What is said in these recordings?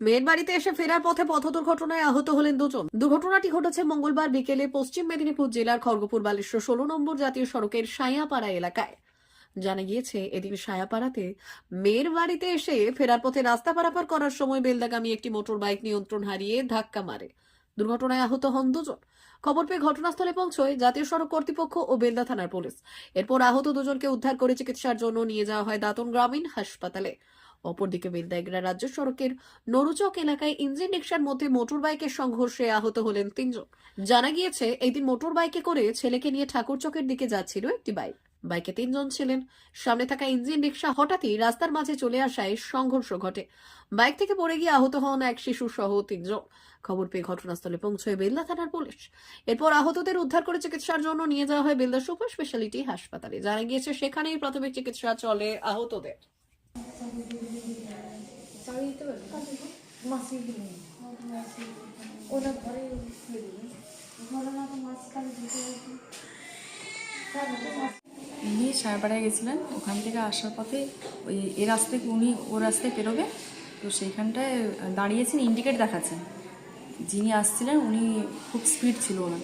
মেয়ের বাড়িতে এসে ফেরার পথে পথ দুর্ঘটনায় আহত হলেন দুজন। দুর্ঘটনাটি ঘটেছে মঙ্গলবার বিকেলে পশ্চিম মেদিনীপুর জেলার খড়গপুর বালেশ্বর ষোলো নম্বর জাতীয় সড়কের সায়াপাড়া এলাকায়। জানা গিয়েছে, এদিন সায়াপাড়াতে মেয়ের বাড়িতে এসে ফেরার পথে রাস্তা পারাপার করার সময় বেলদাগামী একটি মোটর বাইক নিয়ন্ত্রণ হারিয়ে ধাক্কা মারে। দুর্ঘটনায় আহত হন দুজন। খবর পেয়ে ঘটনাস্থলে পৌঁছয় জাতীয় সড়ক কর্তৃপক্ষ ও বেলদা থানার পুলিশ। এরপর আহত দুজনকে উদ্ধার করে চিকিৎসার জন্য নিয়ে যাওয়া হয় দাতন গ্রামীণ হাসপাতালে। অপরদিকে বেলদাইগড়া রাজ্য সড়কের নরুচক এলাকায় ইঞ্জিন রিক্সার মধ্যে মোটর বাইকের সংঘর্ষে আহত হলেন তিনজন। জানা গিয়েছে এই দিন মোটর বাইকে করে ছেলেকে নিয়ে ঠাকুরচকের দিকে যাচ্ছিল একটি বাইক। বাইকে তিনজন ছিলেন। সামনে থাকা ইঞ্জিন রিক্সা হঠাৎই রাস্তার মাঝে চলে আসায় সংঘর্ষ ঘটে। বাইক থেকে পড়ে গিয়ে আহত হন এক শিশু সহ তিনজন। খবর পেয়ে ঘটনাস্থলে পৌঁছয় বেলদা থানার পুলিশ। এরপর আহতদের উদ্ধার করে চিকিৎসার জন্য নিয়ে যাওয়া হয় বেলদা সুপার স্পেশালিটি হাসপাতালে। জানা গিয়েছে, সেখানেই প্রাথমিক চিকিৎসা চলে আহতদের। মাসি ঘরে ঘরে না তো উনি সারপাড়ায় গেছিলেন ওখান থেকে আসার পথে ওই এ রাস্তায় উনি ও রাস্তায় পেরোবে তো সেইখানটায় দাঁড়িয়েছেন ইন্ডিকেট দেখাচ্ছেন। যিনি আসছিলেন উনি খুব স্পিড ছিল ওনার।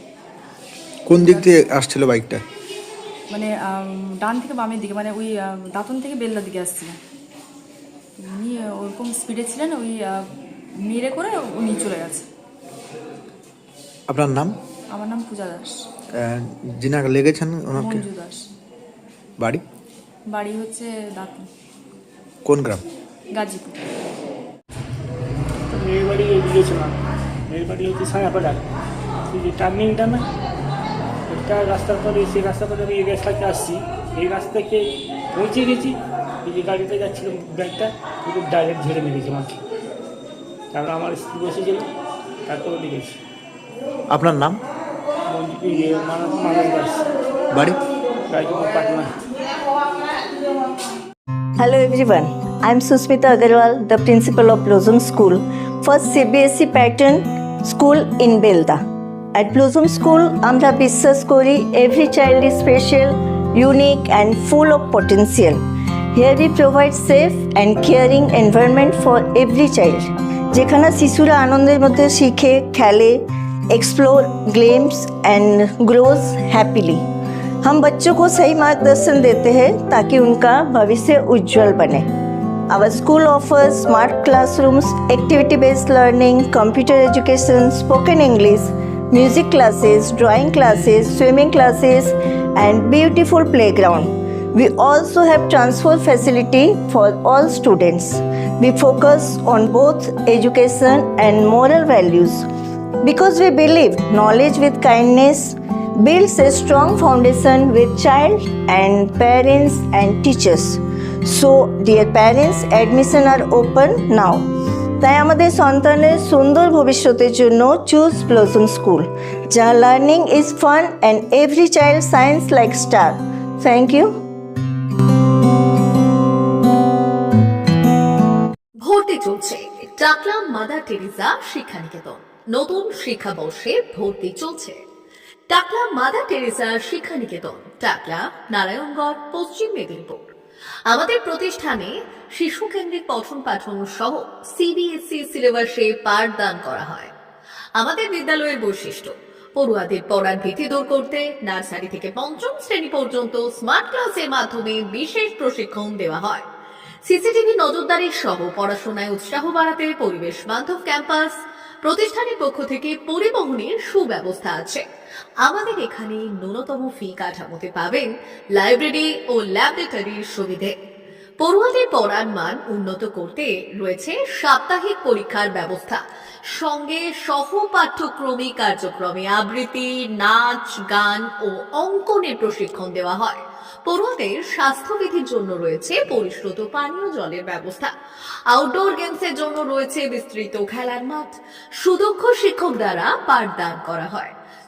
কোন দিক দিয়ে আসছিল বাইকটা? মানে ডান থেকে বামের দিকে মানে ওই দাঁতন থেকে বেলদার দিকে আসছিলেন। উনি ওরকম স্পিডে ছিলেন ওই মেরে করে উনি চলে গেছে। আপনার নাম? আমার নাম পূজা দাস। আহ, যিনি লেগেছেন ওনাকে? মঞ্জু দাস। বাড়ি? বাড়ি হচ্ছে দাঁতন কোন গ্রাম? গাজীপুর। মেয়ের বাড়ি গিয়েছিলাম মেয়ের বাড়ি হচ্ছে সায়াপাড়া টার্নিংটা না একটা রাস্তার পরে সেই রাস্তার পরে আমি এই রাস্তাতে আসছি। এই রাস্তা থেকে পৌঁছে গেছি। এই যে গাড়িতে যাচ্ছিলাম ব্যাগটা পুরো ডাইরেক্ট ঝেড়ে মেরেছে আমাকে তারপরে আমার স্ত্রী বসেছিল তারপরে লেগেছি আপনার নাম ইয়ে বাড়ি Patna Hello everyone, I am Susmita Agarwal, the principal of Blossom School, first CBSE E pattern school in Belda. At Blossom School, আমরা বিশ্বাস করি every child is special, unique and full of potential. Here we provide safe and caring environment for every child. যেখানে शिशुरा आनंद मध्य শিখে खेले explore glams and grows happily हम बच्चों को सही मार्गदर्शन देते हैं ताकि उनका भविष्य उज्जवल बने। Our school offer smart classrooms activity based learning computer education spoken English music classes drawing classes swimming classes and beautiful playground We also have transport facility for all students. We focus on both education and moral values. Because we believe knowledge with kindness builds a strong foundation with child and parents and teachers. So, dear parents, admission are open now. তাই আমাদের সন্তানের সুন্দর ভবিষ্যতের জন্য choose blossom school যা learning is fun and every child shines like star thank you চলছে টাকলা mother Teresa শিক্ষানিকেতন। নতুন শিক্ষাবর্ষে ভর্তি চলছে। টাকলা মাদার টেরিজা শিক্ষানিকেতন টাকলা নারায়ণগড়, পশ্চিম মেদিনীপুর। আমাদের প্রতিষ্ঠানে শিশু কেন্দ্রিক পঠন পাঠন সহ সিবিএসই সিলেবাসে পাঠদান করা হয়। আমাদের বিদ্যালয়ের বৈশিষ্ট্য, পড়ুয়াদের পড়ার ভীতি দূর করতে নার্সারি থেকে পঞ্চম শ্রেণি পর্যন্ত স্মার্ট ক্লাসের মাধ্যমে বিশেষ প্রশিক্ষণ দেওয়া হয়। সিসিটিভি নজরদারি সহ পড়াশোনায় উৎসাহ বাড়াতে পরিবেশ বান্ধব ক্যাম্পাস প্রতিষ্ঠানের পক্ষ থেকে পরিবহনের সুব্যবস্থা আছে। আমাদের এখানে ন্যূনতম ফি কাঠামোতে পাবেন লাইব্রেরি ও ল্যাবরেটরির সুবিধে। পড়ুয়াদের পড়ার মান উন্নত করতে রয়েছে সাপ্তাহিক পরীক্ষার ব্যবস্থা। সঙ্গে সহ পাঠ্যক্রমিক কার্যক্রমে আবৃত্তি, নাচ, গান ও অঙ্কনের প্রশিক্ষণ দেওয়া হয়। পড়ুয়াদের স্বাস্থ্যবিধির জন্য রয়েছে পরিশ্রুত পানীয় জলের ব্যবস্থা। আউটডোর গেমসের জন্য রয়েছে বিস্তৃত খেলার মাঠ। সুদক্ষ শিক্ষক দ্বারা পাঠদান করা হয়।